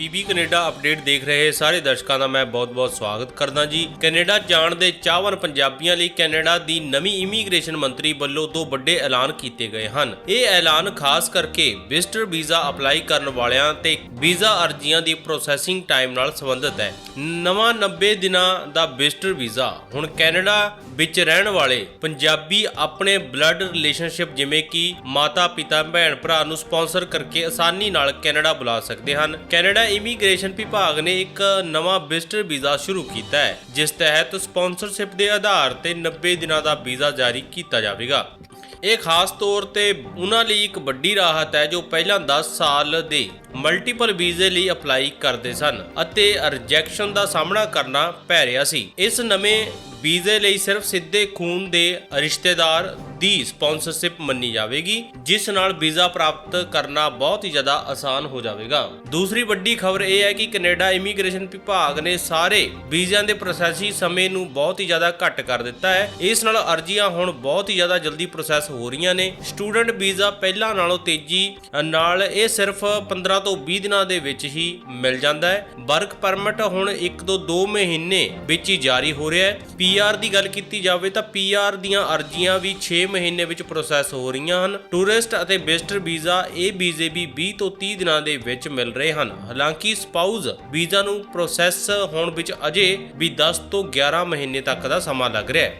PB Canada update ਦੇਖ ਰਹੇ ਸਾਰੇ ਦਰਸ਼ਕਾਂ ਦਾ ਮੈਂ ਬਹੁਤ-ਬਹੁਤ ਸਵਾਗਤ ਕਰਦਾ ਜੀ। ਕੈਨੇਡਾ ਜਾਣ ਦੇ ਚਾਹਵਾਨ ਪੰਜਾਬੀਆਂ ਲਈ ਕੈਨੇਡਾ ਦੀ ਨਵੀਂ ਇਮੀਗ੍ਰੇਸ਼ਨ ਮੰਤਰੀ ਵੱਲੋਂ ਦੋ ਵੱਡੇ ਐਲਾਨ ਕੀਤੇ ਗਏ ਹਨ। ਇਹ ਐਲਾਨ ਖਾਸ ਕਰਕੇ ਵਿਜ਼ਟਰ ਵੀਜ਼ਾ ਅਪਲਾਈ ਕਰਨ ਵਾਲਿਆਂ ਤੇ ਵੀਜ਼ਾ ਅਰਜ਼ੀਆਂ ਦੀ ਪ੍ਰੋਸੈਸਿੰਗ ਟਾਈਮ ਨਾਲ ਸੰਬੰਧਿਤ ਹੈ। ਨਵਾਂ 90 ਦਿਨਾਂ ਦਾ ਵਿਜ਼ਟਰ ਵੀਜ਼ਾ, ਹੁਣ ਕੈਨੇਡਾ ਵਿੱਚ ਰਹਿਣ ਵਾਲੇ ਪੰਜਾਬੀ ਆਪਣੇ ਬਲੱਡ ਰਿਲੇਸ਼ਨਸ਼ਿਪ ਜਿਵੇਂ ਕਿ ਮਾਤਾ ਪਿਤਾ ਭੈਣ ਭਰਾ ਨੂੰ ਸਪਾਂਸਰ ਕਰਕੇ ਆਸਾਨੀ ਨਾਲ ਕੈਨੇਡਾ ਬੁਲਾ ਸਕਦੇ ਹਨ। ਕੈਨੇਡਾ ਇਮੀਗ੍ਰੇਸ਼ਨ ਵਿਭਾਗ ਨੇ ਇੱਕ ਨਵਾਂ ਵਿਜ਼ਟਰ ਵੀਜ਼ਾ ਸ਼ੁਰੂ ਕੀਤਾ ਹੈ, ਜਿਸ ਤਹਿਤ ਸਪਾਂਸਰਸ਼ਿਪ ਦੇ ਆਧਾਰ ਤੇ 90 ਦਿਨਾਂ ਦਾ ਵੀਜ਼ਾ ਜਾਰੀ ਕੀਤਾ ਜਾਵੇਗਾ। ਇਹ ਖਾਸ ਤੌਰ ਤੇ ਉਹਨਾਂ ਲਈ ਇੱਕ ਵੱਡੀ ਰਾਹਤ ਹੈ ਜੋ ਪਹਿਲਾਂ 10 ਸਾਲ ਦੇ ਮਲਟੀਪਲ ਵੀਜ਼ੇ ਲਈ ਅਪਲਾਈ ਕਰਦੇ ਸਨ ਅਤੇ ਰਿਜੈਕਸ਼ਨ ਦਾ ਸਾਹਮਣਾ ਕਰਨਾ ਪੈ ਰਿਹਾ ਸੀ। ਇਸ ਨਵੇਂ ਵੀਜ਼ੇ ਲਈ ਸਿਰਫ ਸਿੱਧੇ ਖੂਨ ਦੇ ਰਿਸ਼ਤੇਦਾਰ ਦੀ ਸਪਾਂਸਰਸ਼ਿਪ ਮੰਨੀ ਜਾਵੇਗੀ, ਜਿਸ ਨਾਲ ਵੀਜ਼ਾ ਪ੍ਰਾਪਤ ਕਰਨਾ ਬਹੁਤ ਹੀ ਜ਼ਿਆਦਾ ਆਸਾਨ ਹੋ ਜਾਵੇਗਾ। ਦੂਸਰੀ ਵੱਡੀ ਖਬਰ ਇਹ ਹੈ ਕਿ ਕੈਨੇਡਾ ਇਮੀਗ੍ਰੇਸ਼ਨ ਵਿਭਾਗ ਨੇ ਸਾਰੇ ਵੀਜ਼ਿਆਂ ਦੇ ਪ੍ਰੋਸੈਸਿੰਗ ਸਮੇਂ ਨੂੰ ਬਹੁਤ ਹੀ ਜ਼ਿਆਦਾ ਘੱਟ ਕਰ ਦਿੱਤਾ ਹੈ। ਇਸ ਨਾਲ ਅਰਜ਼ੀਆਂ ਹੁਣ ਬਹੁਤ ਹੀ ਜ਼ਿਆਦਾ ਜਲਦੀ ਪ੍ਰੋਸੈਸ ਹੋ ਰਹੀਆਂ ਨੇ। ਸਟੂਡੈਂਟ ਵੀਜ਼ਾ ਪਹਿਲਾਂ ਨਾਲੋਂ ਤੇਜ਼ੀ ਨਾਲ ਇਹ ਸਿਰਫ 15 ਤੋਂ 20 ਦਿਨਾਂ ਦੇ ਵਿੱਚ ਹੀ ਮਿਲ ਜਾਂਦਾ ਹੈ। ਵਰਕ ਪਰਮਿਟ ਹੁਣ 1 ਤੋਂ 2 ਮਹੀਨੇ ਵਿੱਚ ਹੀ ਜਾਰੀ ਹੋ ਰਿਹਾ ਹੈ। ਪੀਆਰ ਦੀ ਗੱਲ ਕੀਤੀ ਜਾਵੇ ਤਾਂ ਪੀਆਰ ਦੀਆਂ ਅਰਜ਼ੀਆਂ ਵੀ 6 ਮਹੀਨੇ ਵਿੱਚ ਪ੍ਰੋਸੈਸ ਹੋ ਰਹੀਆਂ ਹਨ। ਟੂਰਿਸਟ ਅਤੇ ਵਿਜ਼ਟਰ ਵੀਜ਼ਾ ਇਹ ਵੀਜ਼ੇ ਵੀ 20 ਤੋਂ 30 ਦਿਨਾਂ ਦੇ ਵਿੱਚ ਮਿਲ ਰਹੇ ਹਨ। ਹਾਲਾਂਕਿ ਸਪਾਊਸ ਵੀਜ਼ਾ ਨੂੰ ਪ੍ਰੋਸੈਸ ਹੋਣ ਵਿੱਚ ਅਜੇ ਵੀ 10 ਤੋਂ 11 ਮਹੀਨੇ ਤੱਕ ਦਾ ਸਮਾਂ ਲੱਗ ਰਿਹਾ ਹੈ।